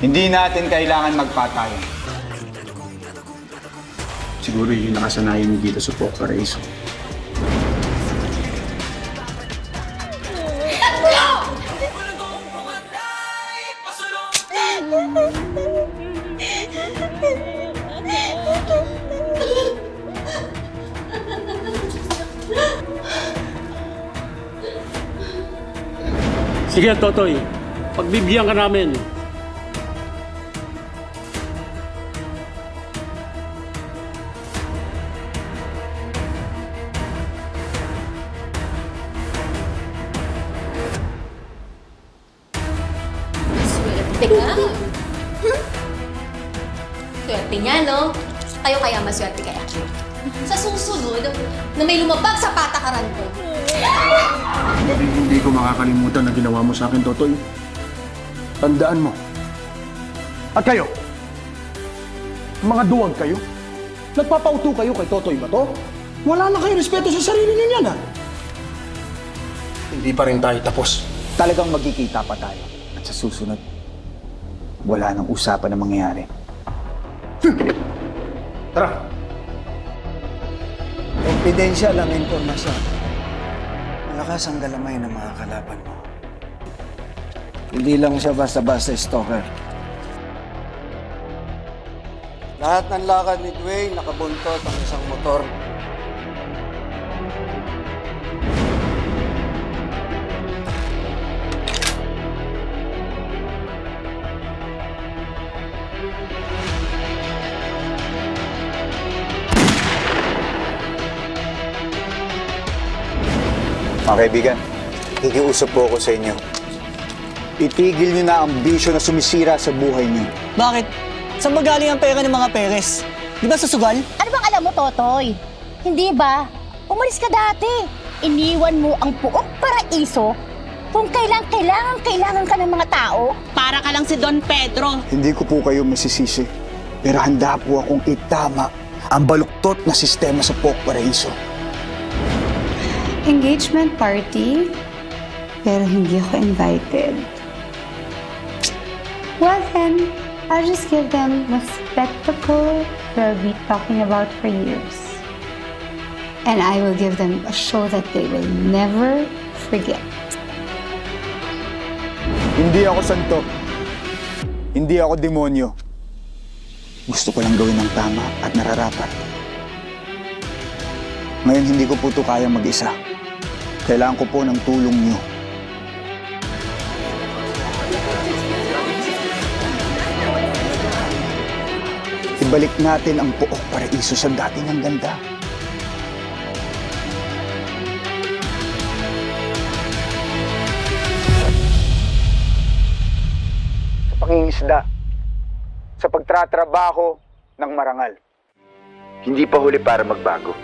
Hindi natin kailangan magpatayan. Siguro yun yung nakasanayan niyo dito sa Pok Paraiso. Sige, Totoy. Pagbibigyan ka namin. Swerte niya, no? Kayo kaya maswerte kaya. Sa susunod, na may lumabag sa patakaran ko, Hindi, hindi ko makakalimutan na ginawa mo sa akin, Totoy. Tandaan mo. At kayo? Mga duwag kayo? Nagpapauto kayo kay Totoy ba to? Wala na kayo respeto sa sarili ninyo yan, ha? Hindi pa rin tayo tapos. Talagang magkikita pa tayo. At sa susunod, wala nang usapan na mangyayari. Tara! Confidential ang impormasyon. Malakas ang galamay ng mga kalaban mo. Hindi lang siya basta-basta stalker. Lahat ng lakad ni Dwayne nakabuntot ang isang motor. Mga kaibigan, hikiusap po ako sa inyo. Itigil niyo na ang bisyo na sumisira sa buhay niyo. Bakit? Saan ba galing ang pera ng mga Perez? Di ba sa sugal? Ano bang alam mo, Totoy? Hindi ba? Umalis ka dati. Iniwan mo ang puok paraiso kung kailang kailangan kailangan ka ng mga tao. Para ka lang si Don Pedro. Hindi ko po kayo masisisi, pero handa po akong itama ang baluktot na sistema sa Pok Paraiso. Engagement party, pero hindi ako invited. Well then, I'll just give them the spectacle they'll be talking about for years. And I will give them a show that they will never forget. Hindi ako santo. Hindi ako demonyo. Gusto ko lang gawin ang tama at nararapat. Ngayon hindi ko po ito kaya mag-isa. Kailangan ko po ng tulong niyo. Ibalik natin ang puok paraiso sa dati niyang ganda. Sa pangingisda. Sa pagtratrabaho ng marangal. Hindi pa huli para magbago.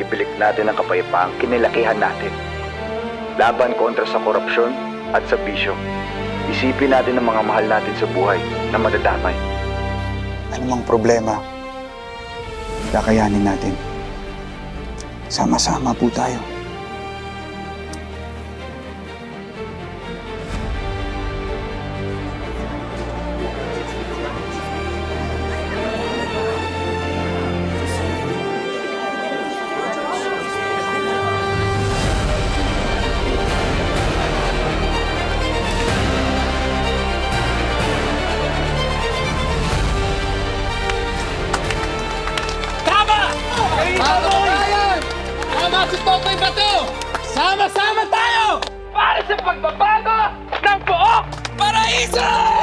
Ibalik natin ang kapayapaang kinilakihan natin. Laban kontra sa korupsyon at sa bisyo. Isipin natin ang mga mahal natin sa buhay na madadamay. Anumang problema, kakayanin natin. Sama-sama po tayo. Sama-sama tayo! Para sa pagbabago ng buok paraiso!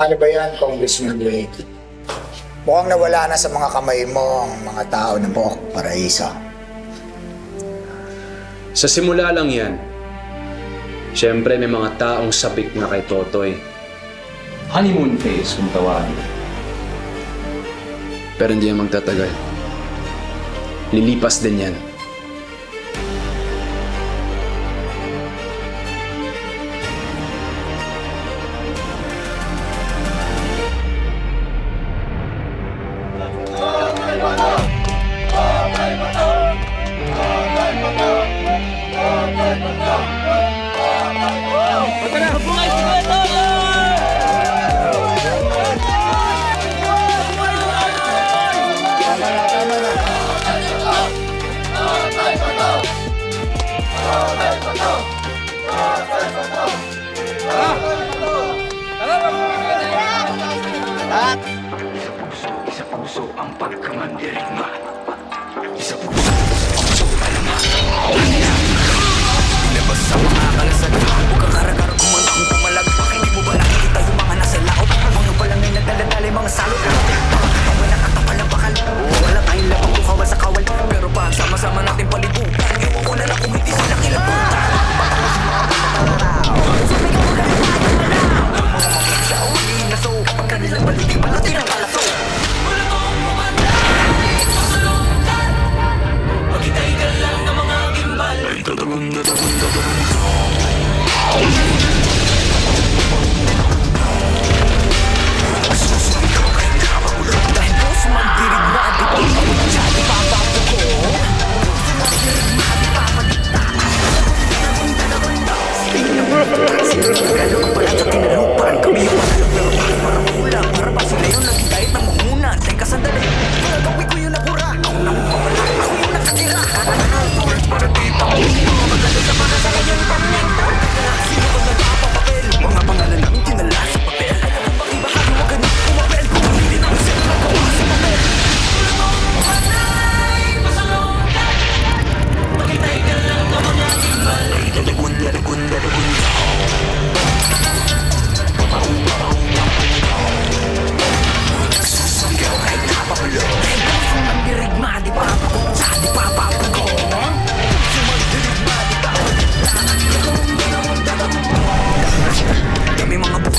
Ano ba yan, Congressman Dwayne? Mukhang nawala na sa mga kamay mo ang mga tao ng Pok Paraiso. Sa simula lang yan, Siyempre may mga taong sabik na kay Totoy honeymoon phase kung tawagin. Pero hindi yan magtatagal. Lilipas din yan.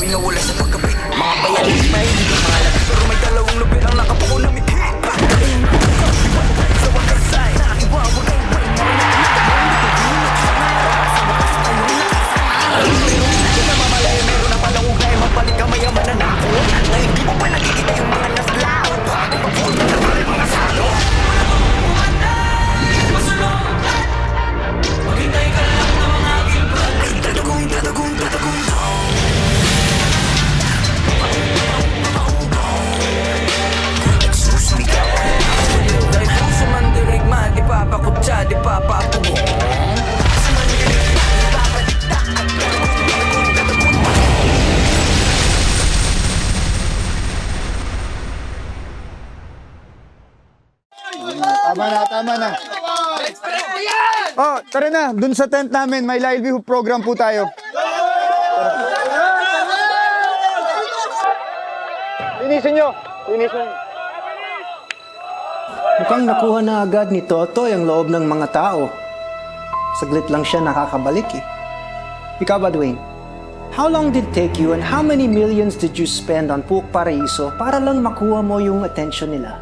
gawin na sa pagkapit Mga bayarin pa hindi ka mahalap Pero may dalawang lupit ang nakapuko na miti Meron na palang ugay, magbalik ka mayaman na nako. Ngayon di mo pa nakikita Tama na, tama na. Oh, tara na. Dun sa tent namin, may livelihood program po tayo. Linisin nyo. Linisin nyo. Mukhang nakuha na agad ni Totoy ang loob ng mga tao. Saglit lang siya nakakabalik eh. Ikaw ba, Dwayne? How long did it take you and how many millions did you spend on Puk Paraiso para lang makuha mo yung attention nila?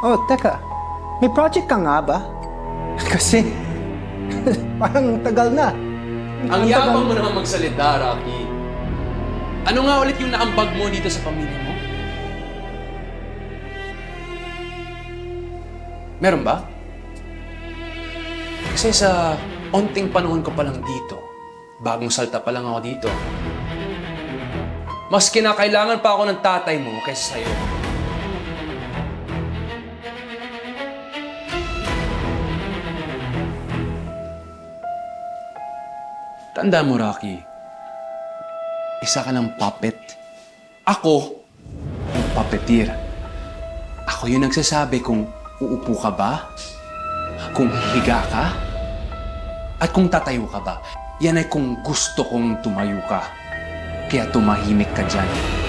Oh, teka. May project ka nga ba? Kasi, parang tagal na. Ang yabang mo na. naman magsalita, Rocky. Ano nga ulit yung naambag mo dito sa pamilya mo? Meron ba? Kasi sa onting panahon ko pa lang dito, bagong salta pa lang ako dito, mas kinakailangan pa ako ng tatay mo kaysa sa'yo. Tanda mo, Rocky, isa ka ng puppet. Ako, yung puppeteer. Ako yung nagsasabi kung uupo ka ba, kung higa ka, at kung tatayo ka ba. Yan ay kung gusto kong tumayo ka. Kaya tumahimik ka dyan.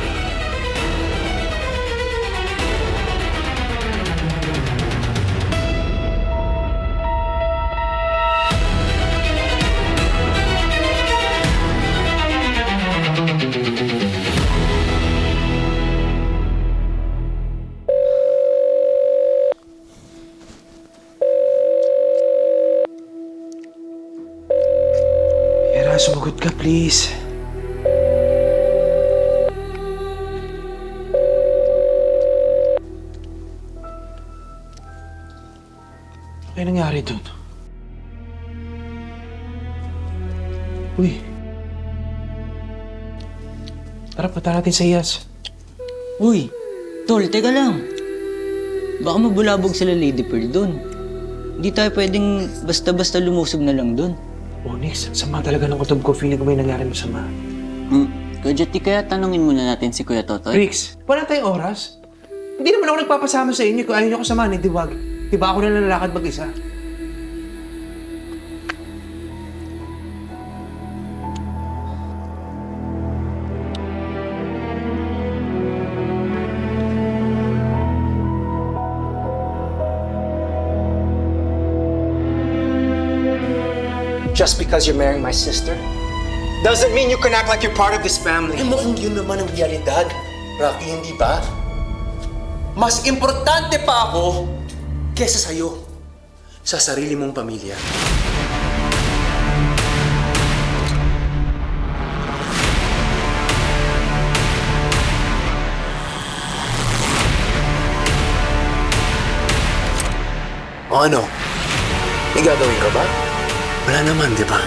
Sumagot ka, please. Ano nangyari dun? Uy. Tara, punta natin sa Iyas. Uy, tol, teka lang. Baka mabulabog sila Lady Pearl doon. Hindi tayo pwedeng basta-basta lumusog na lang doon. Onyx, sama talaga ng kutob ko. Feeling ko may nangyari masama. Hmm, Kuya Jati, kaya tanungin muna natin si Kuya Totoy. Rix, wala tayong oras. Hindi naman ako nagpapasama sa inyo kung ayaw niyo ko samahan, hindi wag. Diba ako na lalakad mag-isa? Just because you're marrying my sister doesn't mean you can act like you're part of this family. Eh, mukhang yun naman ang realidad. Rocky, hindi ba? Mas importante pa ako kesa sa'yo. Sa sarili mong pamilya. Ano? May gagawin ka ba? Wala naman, di ba?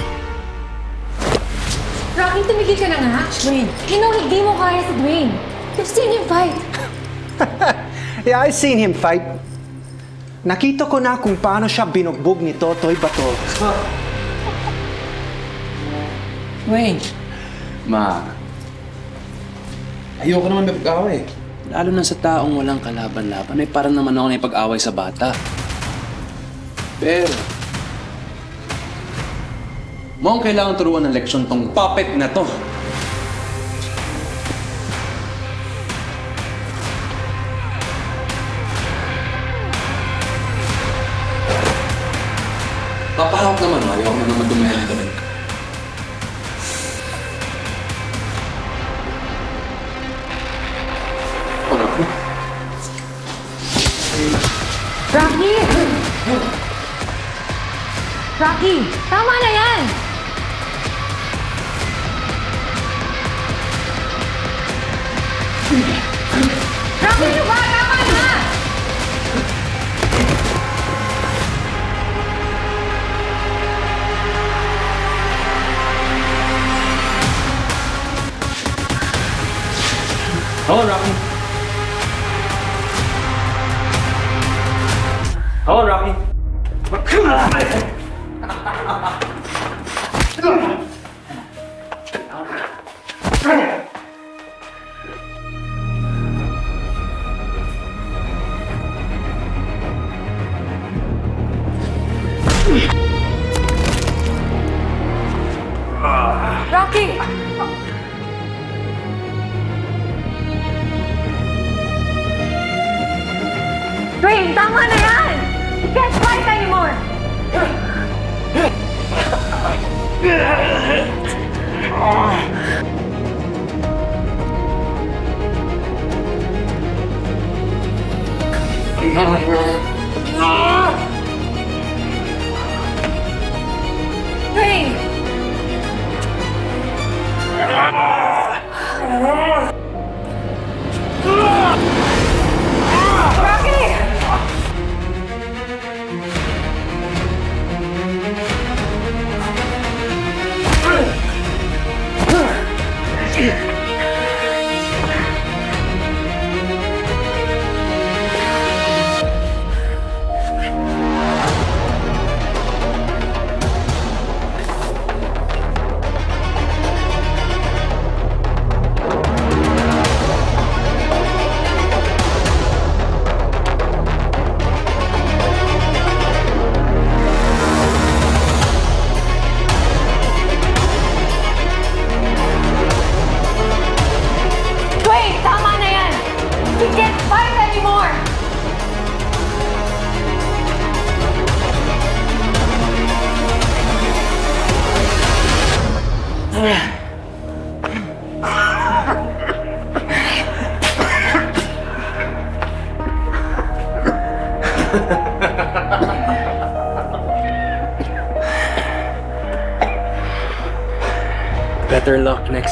Rocky, tumigil ka na nga. Dwayne. You know, hindi mo kaya si Dwayne. You've seen him fight. Yeah, I've seen him fight. Nakita ko na kung paano siya binugbog ni Totoy Bato. Wayne, Ma, ayoko naman may pag-away. Lalo na sa taong walang kalaban-laban, ay parang naman ako na pag-away sa bata. Pero, mukhang kailangan turuan ng leksyon tong puppet na to. ษรับโทษรับมาขึ้นมาเลย tama na yan! You can't fight anymore! Dwayne! Rocky!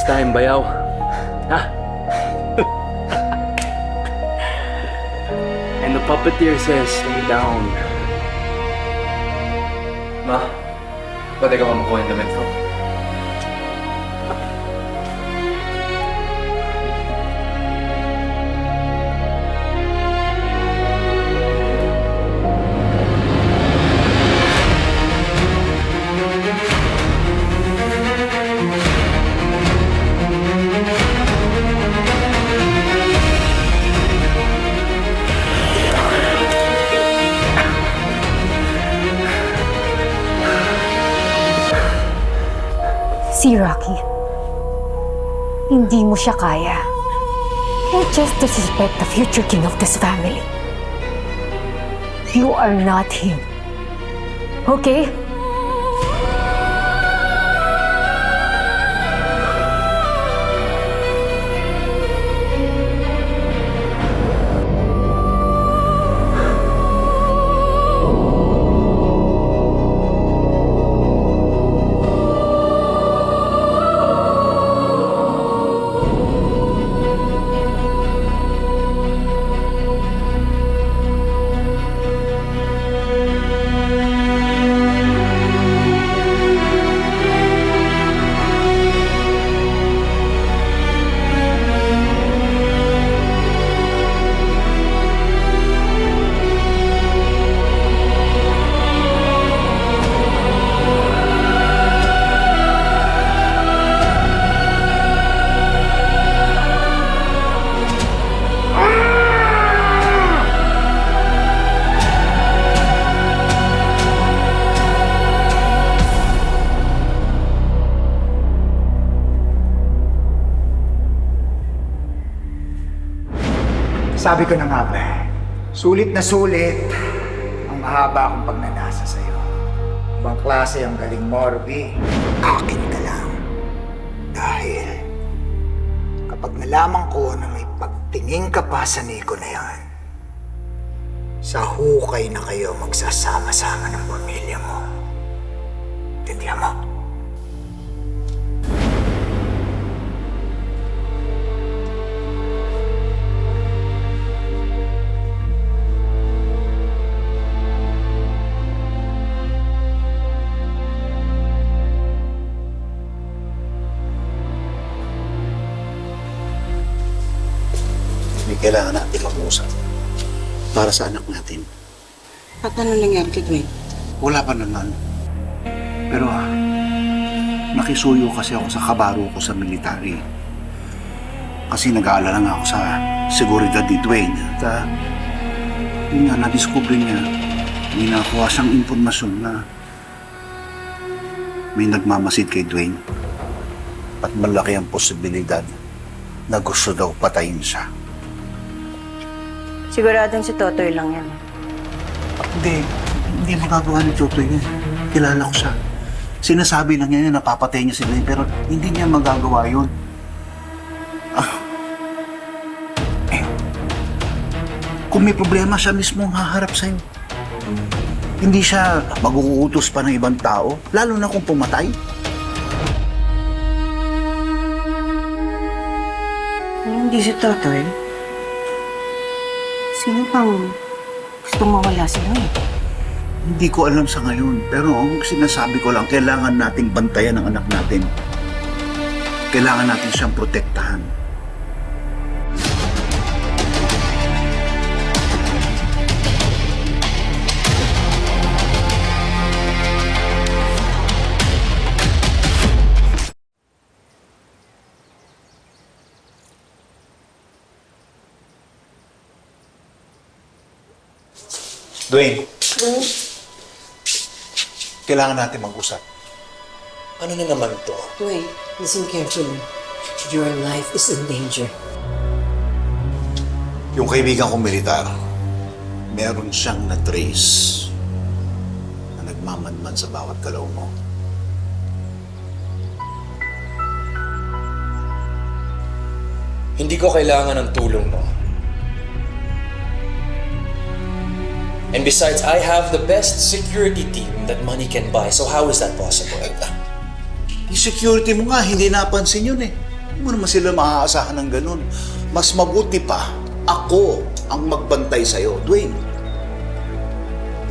Time, bayaw. Ha? And the puppeteer says, stay down. Ma, pwede ka ba makuha yung damit ko? Si Rocky. Hindi mo siya kaya. Can't just disrespect the future king of this family. You are not him. Okay? Sabi ko na nga ba, sulit na sulit ang mahaba akong pagnanasa sa'yo. Ibang klase ang galing mo, Ruby. Akin ka lang. Dahil kapag nalaman ko na may pagtingin ka pa sa Nico na yan, sa hukay na kayo magsasama-sama ng pamilya mo. Tindihan mo? Kailangan natin mag-usap. Para sa anak natin. At ano nangyari kay Dwayne? Wala pa naman. Pero ah, nakisuyo kasi ako sa kabaro ko sa military. Kasi nag-aalala nga ako sa seguridad ni Dwayne. At ah, yun nga, na-discover niya, may nakuha siyang impormasyon na may nagmamasid kay Dwayne. At malaki ang posibilidad na gusto daw patayin siya. Siguradong si Totoy lang yan. Hindi. Hindi magagawa ni Chotoy yun. Kilala ko siya. Sinasabi lang niya na napapatay niya si Dwayne pero hindi niya magagawa yun. Ah. Eh. Kung may problema, siya mismo ang haharap sa'yo. Hindi siya mag-uutos pa ng ibang tao, lalo na kung pumatay. Hindi si Totoy, sino pang gustong mawala si Dwayne? Hindi ko alam sa ngayon, pero ang sinasabi ko lang, kailangan nating bantayan ang anak natin. Kailangan natin siyang protektahan. Dwayne. Kailangan natin mag-usap. Ano na naman to? Dwayne, listen carefully. Your life is in danger. Yung kaibigan kong militar, meron siyang na-trace na nagmamanman sa bawat galaw mo. Hindi ko kailangan ng tulong mo. And besides, I have the best security team that money can buy. So how is that possible? Yung security mo nga, hindi napansin yun eh. Hindi mo naman sila maaasahan ng ganun. Mas mabuti pa, ako ang magbantay sa'yo. Dwayne,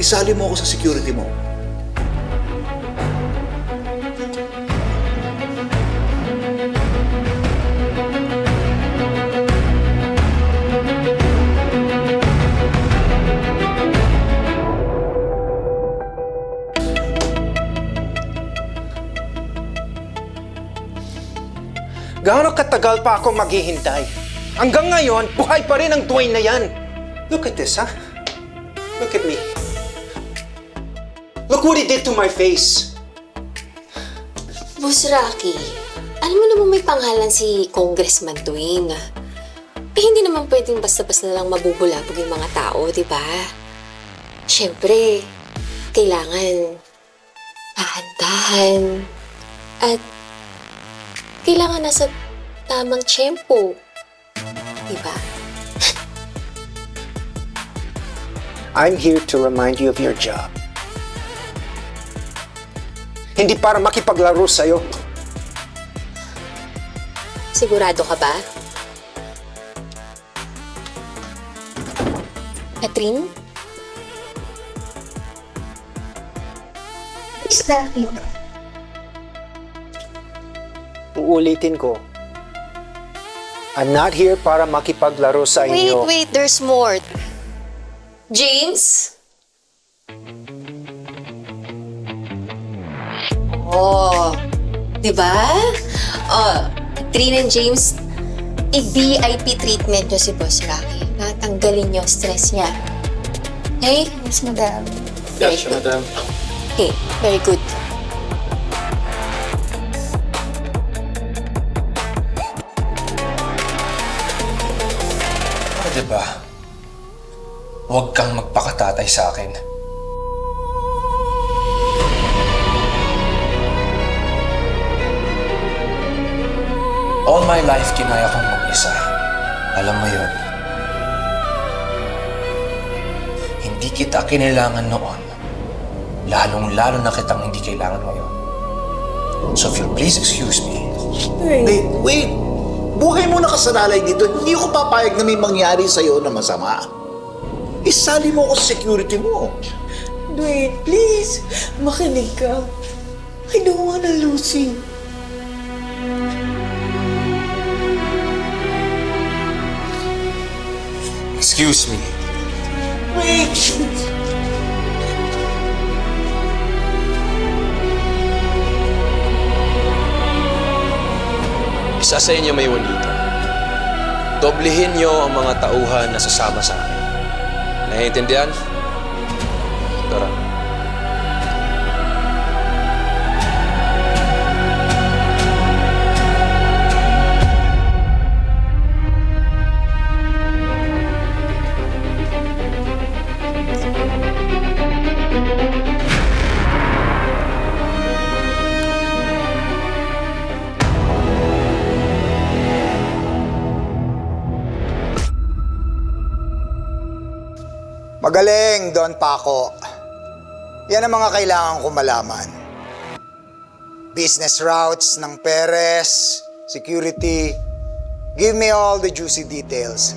isali mo ako sa security mo. Gaano katagal pa ako maghihintay? Hanggang ngayon, buhay pa rin ang Dwayne na yan. Look at this, ha? Look at me. Look what he did to my face. Boss Rocky, alam mo naman may pangalan si Congressman Dwayne. Eh, hindi naman pwedeng basta-basta lang mabubulabog yung mga tao, di ba? Siyempre, kailangan pahantahan at kailangan nasa tamang tiyempo. Di ba? I'm here to remind you of your job. Hindi para makipaglaro sa'yo. Sigurado ka ba? Catherine? Uulitin ko. I'm not here para makipaglaro sa Wait, inyo. wait, there's more. James? Oh, di ba? Oh, Trina and James, i-VIP treatment nyo si Boss Rocky. Natanggalin nyo stress niya. Okay? Yes, madam. Good. madam. Okay, very good. Huwag kang magpakatatay sa akin. All my life, kinaya kong mag-isa. Alam mo yun. Hindi kita kinailangan noon. Lalong-lalo na kitang hindi kailangan ngayon. So if you'll please excuse me, Wait, wait. Buhay mo na kasalalay dito. Hindi ko papayag na may mangyari sa'yo na masama. Isali mo ako sa security mo. Dwayne, please, makinig ka. I don't wanna lose you. excuse me. Wait! Isa sa inyo may dito. Doblehin niyo ang mga tauhan na sasama sa akin. Naiintindihan? Magaling, Don Paco. Yan ang mga kailangan ko malaman. Business routes ng Perez, security. Give me all the juicy details.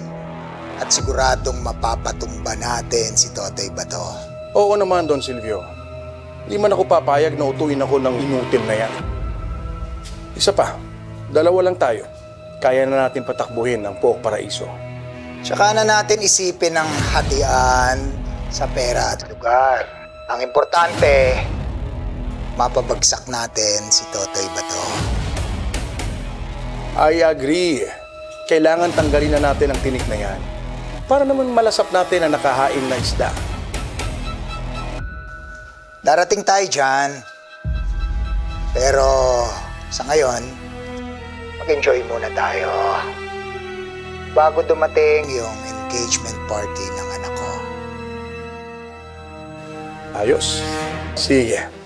At siguradong mapapatumba natin si Totoy Bato. Oo naman, Don Silvio. Hindi man ako papayag na utuin ako ng inutil na yan. Isa pa, dalawa lang tayo. Kaya na natin patakbuhin ang Pook Paraiso. Tsaka na natin isipin ang hatian sa pera at lugar. Ang importante, mapabagsak natin si Totoy Bato. I agree. Kailangan tanggalin na natin ang tinik na yan. Para naman malasap natin ang nakahain na isda. Darating tayo dyan. Pero sa ngayon, mag-enjoy muna tayo. Bago dumating yung engagement party ng anak ko. Ayos. Sige.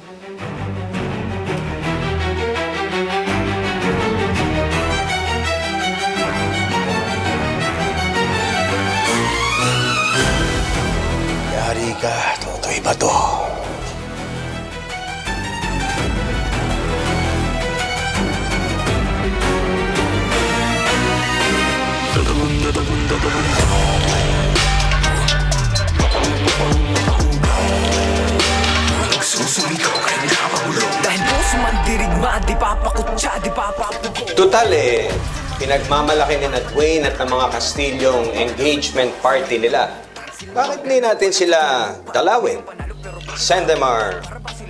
Pinagmamalaki ni na Dwayne at ng mga Castilyong engagement party nila. Bakit hindi natin sila dalawin? Send them our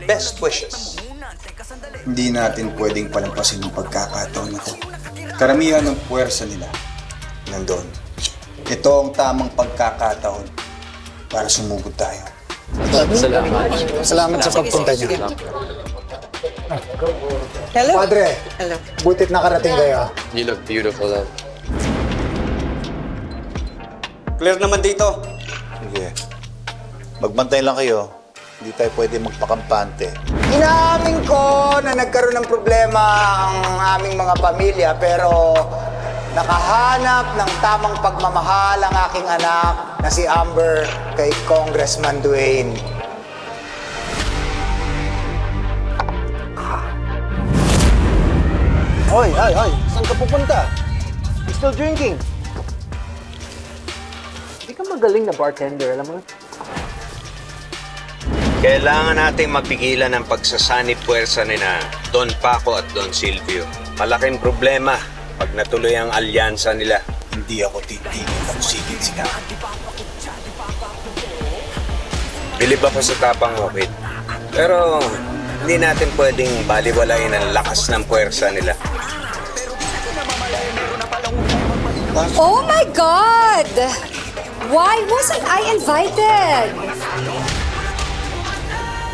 best wishes. Hindi natin pwedeng palampasin yung pagkakataon na to. Karamihan ng puwersa nila nandun. Ito ang tamang pagkakataon para sumugod tayo. Salamat. Salamat sa pagpunta niyo. Hello? Padre, Hello. butit nakarating kayo. You look beautiful, love. Clear naman dito. Sige. Magbantay lang kayo. Hindi tayo pwede magpakampante. Inaamin ko na nagkaroon ng problema ang aming mga pamilya pero nakahanap ng tamang pagmamahal ang aking anak na si Amber kay Congressman Dwayne. Hoy, hoy, hoy! Saan ka pupunta? You still drinking? Hindi ka magaling na bartender, alam mo? Kailangan nating mapigilan ang pagsasanib puwersa ni na Don Paco at Don Silvio. Malaking problema pag natuloy ang alyansa nila. Hindi ako titigil kung sigil sila. Bilib ako sa tapang mo, Kid. Pero hindi natin pwedeng baliwalain ang lakas ng puwersa nila. Oh my God! Why wasn't I invited?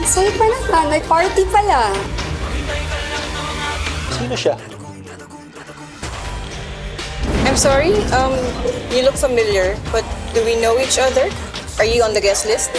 Ang saya pa naman, may party pala. Sino siya? I'm sorry, um, you look familiar, but do we know each other? Are you on the guest list?